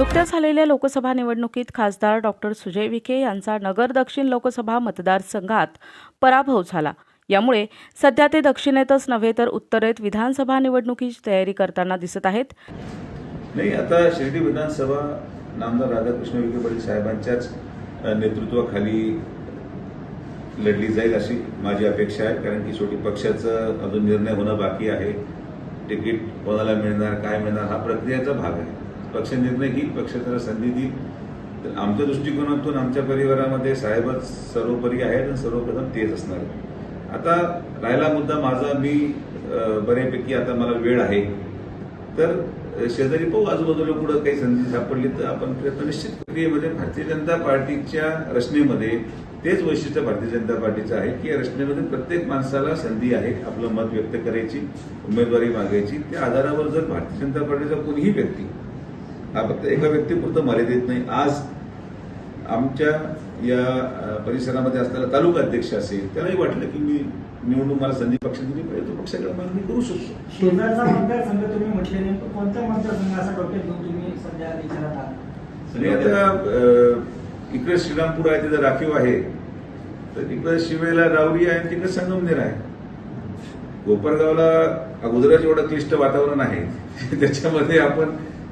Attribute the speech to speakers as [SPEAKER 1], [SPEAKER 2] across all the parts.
[SPEAKER 1] नुकत्याच झालेल्या लोकसभा निवडणुकीत खासदार डॉक्टर सुजय विखे यांचा नगर दक्षिण लोकसभा मतदारसंघात पराभव झाला. यामुळे सध्या ते दक्षिणेतच नव्हे तर उत्तरेत विधानसभा निवडणुकीची तयारी करताना दिसत आहेत.
[SPEAKER 2] नाही आता शिर्डी विधानसभा नामदार राधाकृष्ण विखे पाटील साहेबांच्याच नेतृत्वाखाली लढली जाईल अशी माझी अपेक्षा आहे. कारण की शेवटी पक्षाचं अजून निर्णय होणं बाकी आहे. तिकीट कोणाला मिळणार काय मिळणार हा प्रक्रियेचा भाग आहे. पक्ष निर्णय घेईल पक्ष त्याला संधी देईल. तर आमच्या दृष्टिकोनातून आमच्या परिवारामध्ये साहेबच सर्वोपरी आहेत आणि सर्वप्रथम तेच असणार आता राहिला मुद्दा माझा मी बऱ्यापैकी आता मला वेळ आहे. तर शेजारी पाहू आजूबाजूला कुठं काही संधी सापडली तर आपण प्रयत्न निश्चित प्रक्रियेमध्ये भारतीय जनता पार्टीच्या रचनेमध्ये तेच वैशिष्ट्य भारतीय जनता पार्टीचं आहे की या रचनेमध्ये प्रत्येक माणसाला संधी आहे आपलं मत व्यक्त करायची उमेदवारी मागायची. त्या आधारावर जर भारतीय जनता पार्टीचा कोणीही व्यक्ती हा फक्त एका व्यक्तीपुरतं मर्यादित नाही. आज आमच्या या परिसरामध्ये असलेला तालुका अध्यक्ष असेल त्यालाही वाटलं की मी निवडून मला संधी पक्ष दिली पाहिजे. तो पक्षाकडे मागणी करू शकतो.
[SPEAKER 3] शेजारचा मतदारसंघ तुम्ही म्हटले नेमकं कोणता मतदारसंघ असा डोक्यात घेऊन तुम्ही सध्या विचारात आहात?
[SPEAKER 2] आणि आता इकडे श्रीरामपूर आहे तिथं राखीव आहे. तर इकडे शिवेला रावरी आहे आणि तिकडे संगमनेर आहे. कोपरगावला अगोदरच एवढं क्लिष्ट वातावरण आहे. त्याच्यामध्ये आपण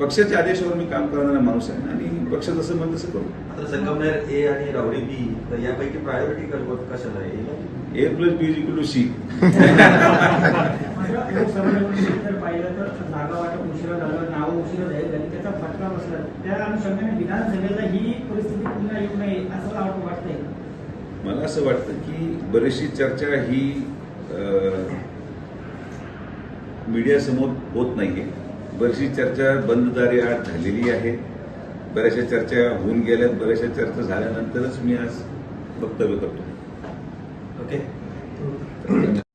[SPEAKER 2] पक्षाच्या आदेशावर मी काम करणारा माणूस आहे आणि पक्ष जसं म्हणत तसं करू.
[SPEAKER 4] आता संगमनेर ए आणि रावडी बी तर यापैकी प्रायोरिटी कशाला आहे?
[SPEAKER 2] A plus B equal to C
[SPEAKER 3] पाहिलं तर जागा वाटप उशिरा झालं नावं उशिरा जाहीर झाली त्याचा फटका बसला त्या अनुषंगाने विधानसभेला ही परिस्थिती पुन्हा येऊ नये असं मला वाटतं वाटतंय
[SPEAKER 2] मला असं वाटतं की बरीचशी चर्चा ही मीडियासमोर होत नाहीये. बरीचशी चर्चा बंद दारी झालेली आहे. बऱ्याचशा चर्चा होऊन गेल्यात. बऱ्याचशा चर्चा झाल्यानंतरच मी आज वक्तव्य करतो.
[SPEAKER 4] ओके.